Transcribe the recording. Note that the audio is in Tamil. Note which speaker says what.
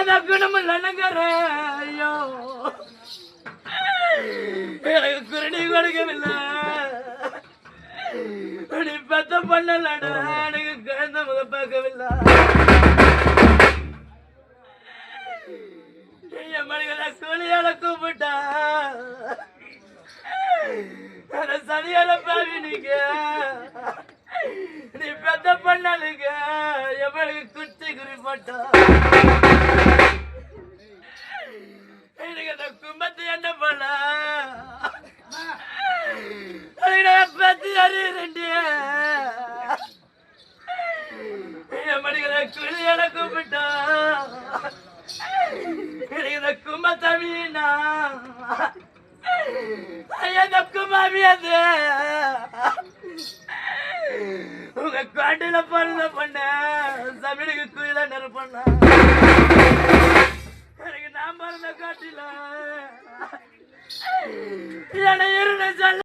Speaker 1: அந்த குடும்பம் ஐயோ எனக்கு குருடி கொடுக்கவில்லை. நீ பத்த பண்ணலடா எனக்கு குழந்த முக பார்க்கவில்லை என் மணிகளை கூலியால கூப்பிட்டா. அந்த சதியால பாவி நீங்க. நீ பெத்த பண்ணலுங்க எவ்வளவு குட்டி குறிப்பட்டா எனக்கு அந்த கும்பத்தை என்ன பண்ண பத்தி அறியறேன்டி என் மணிகளை குளியால கூப்பிட்டா எனக்கு இந்த கும்பத்தமினா ஐயா குமாமி அது காட்டில பிறந்த பண்ண. தமிழுக்கு குயில நெருப்பண்ண எனக்கு நான் பிறந்த காட்டில. என்னை இருந்த சொல்ல.